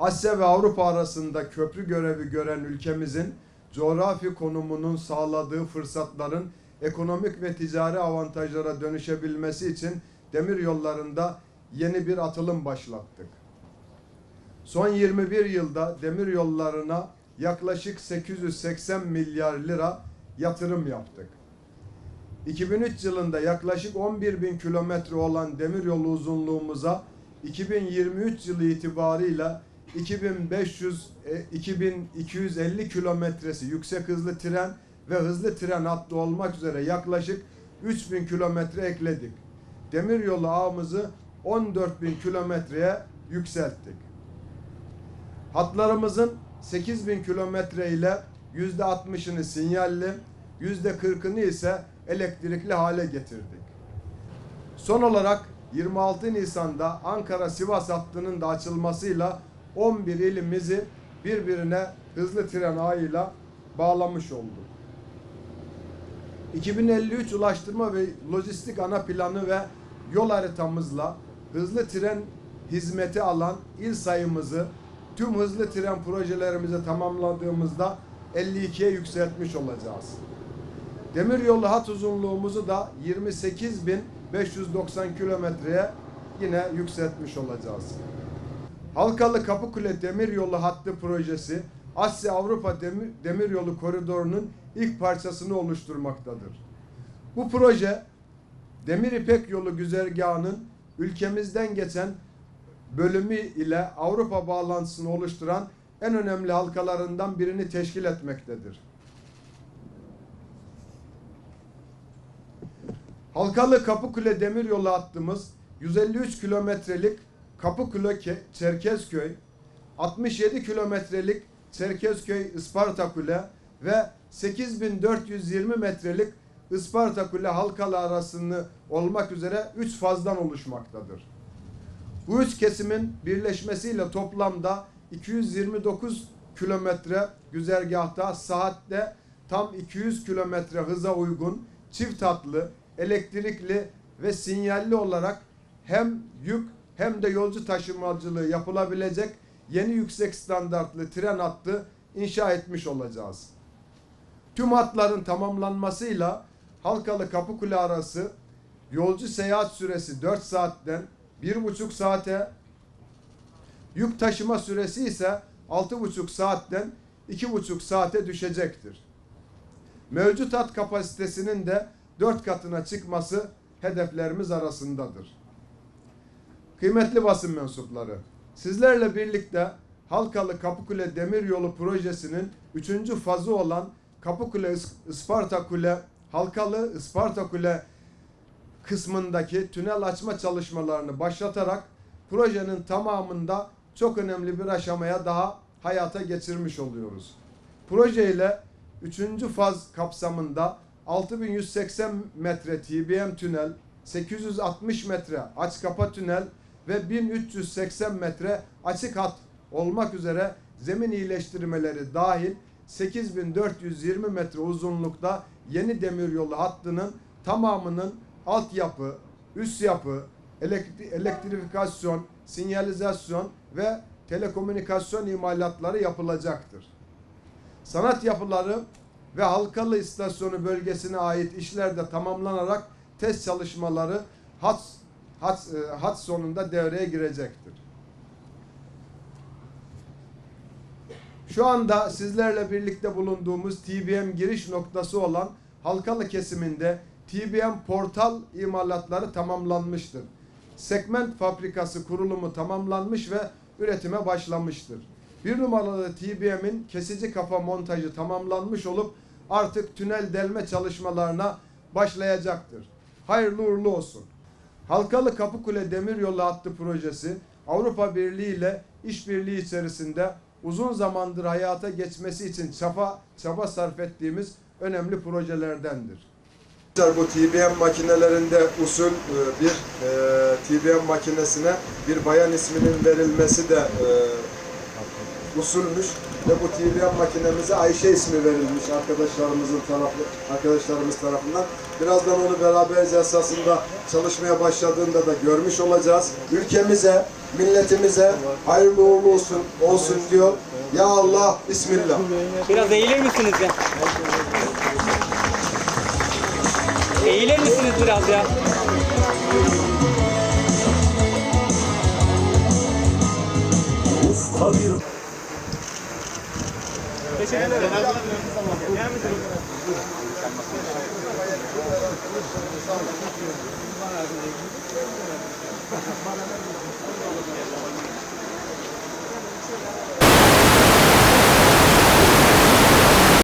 Asya ve Avrupa arasında köprü görevi gören ülkemizin coğrafi konumunun sağladığı fırsatların ekonomik ve ticari avantajlara dönüşebilmesi için demir yollarında yeni bir atılım başlattık. Son 21 yılda demir yollarına yaklaşık 880 milyar lira yatırım yaptık. 2003 yılında yaklaşık 11 bin kilometre olan demiryolu uzunluğumuza 2023 yılı itibarıyla 2500 e, 2250 kilometresi yüksek hızlı tren ve hızlı tren hattı olmak üzere yaklaşık 3000 kilometre ekledik. Demiryolu ağımızı 14 bin kilometreye yükselttik. Hatlarımızın 8000 kilometre ile %60'ını sinyalli, %40'ını ise elektrikli hale getirdik. Son olarak 26 Nisan'da Ankara-Sivas hattının da açılmasıyla 11 ilimizi birbirine hızlı tren ağıyla bağlamış olduk. 2053 Ulaştırma ve Lojistik Ana Planı ve yol haritamızla hızlı tren hizmeti alan il sayımızı tüm hızlı tren projelerimizi tamamladığımızda 52'ye yükseltmiş olacağız. Demiryolu hat uzunluğumuzu da 28.590 kilometreye yine yükseltmiş olacağız. Halkalı Kapıkule Demiryolu hattı projesi Asya Avrupa Demir, Demiryolu koridorunun ilk parçasını oluşturmaktadır. Bu proje Demir İpek Yolu güzergahının ülkemizden geçen bölümü ile Avrupa bağlantısını oluşturan en önemli halkalarından birini teşkil etmektedir. Halkalı Kapıkule Demiryolu hattımız 153 kilometrelik Kapıkule Ke- Çerkezköy, 67 kilometrelik Çerkezköy Isparta Kule ve 8420 metrelik Isparta Kule halkalı arasını olmak üzere 3 fazdan oluşmaktadır. Bu üç kesimin birleşmesiyle toplamda 229 kilometre güzergahta saatte tam 200 kilometre hıza uygun çift hatlı, elektrikli ve sinyalli olarak hem yük hem de yolcu taşımacılığı yapılabilecek yeni yüksek standartlı tren hattı inşa etmiş olacağız. Tüm hatların tamamlanmasıyla Halkalı Kapıkule arası yolcu seyahat süresi 4 saatten 1,5 saate, yük taşıma süresi ise 6,5 saatten 2,5 saate düşecektir. Mevcut hat kapasitesinin de 4 katına çıkması hedeflerimiz arasındadır. Kıymetli basın mensupları, sizlerle birlikte Halkalı Kapıkule Demiryolu projesinin 3. fazı olan Kapıkule Is- Isparta Kule Halkalı Isparta Kule kısmındaki tünel açma çalışmalarını başlatarak projenin tamamında çok önemli bir aşamaya daha hayata geçirmiş oluyoruz. Proje ile 3. faz kapsamında 6180 metre TBM tünel, 860 metre aç kapa tünel ve 1380 metre açık hat olmak üzere zemin iyileştirmeleri dahil 8420 metre uzunlukta yeni demiryolu hattının tamamının altyapı, üst yapı, elektri- elektrifikasyon, sinyalizasyon ve telekomünikasyon imalatları yapılacaktır. Sanat yapıları ve Halkalı İstasyonu bölgesine ait işler de tamamlanarak test çalışmaları hat, hat, e, hat sonunda devreye girecektir. Şu anda sizlerle birlikte bulunduğumuz TBM giriş noktası olan Halkalı kesiminde TBM portal imalatları tamamlanmıştır. Segment fabrikası kurulumu tamamlanmış ve üretime başlamıştır. Bir numaralı TBM'in kesici kafa montajı tamamlanmış olup artık tünel delme çalışmalarına başlayacaktır. Hayırlı uğurlu olsun. Halkalı Kapıkule Demiryolu hattı projesi Avrupa Birliği ile işbirliği içerisinde uzun zamandır hayata geçmesi için çaba çaba sarf ettiğimiz önemli projelerdendir. Bu TBM makinelerinde usul e, bir e, TBM makinesine bir bayan isminin verilmesi de e, usulmüş ve bu TBM makinemize Ayşe ismi verilmiş arkadaşlarımızın tarafı, arkadaşlarımız tarafından. Birazdan onu beraber esasında çalışmaya başladığında da görmüş olacağız. Ülkemize, milletimize hayırlı uğurlu olsun, olsun diyor. Ya Allah, Bismillah. Biraz eğilir misiniz ya? Eğilir misiniz biraz ya?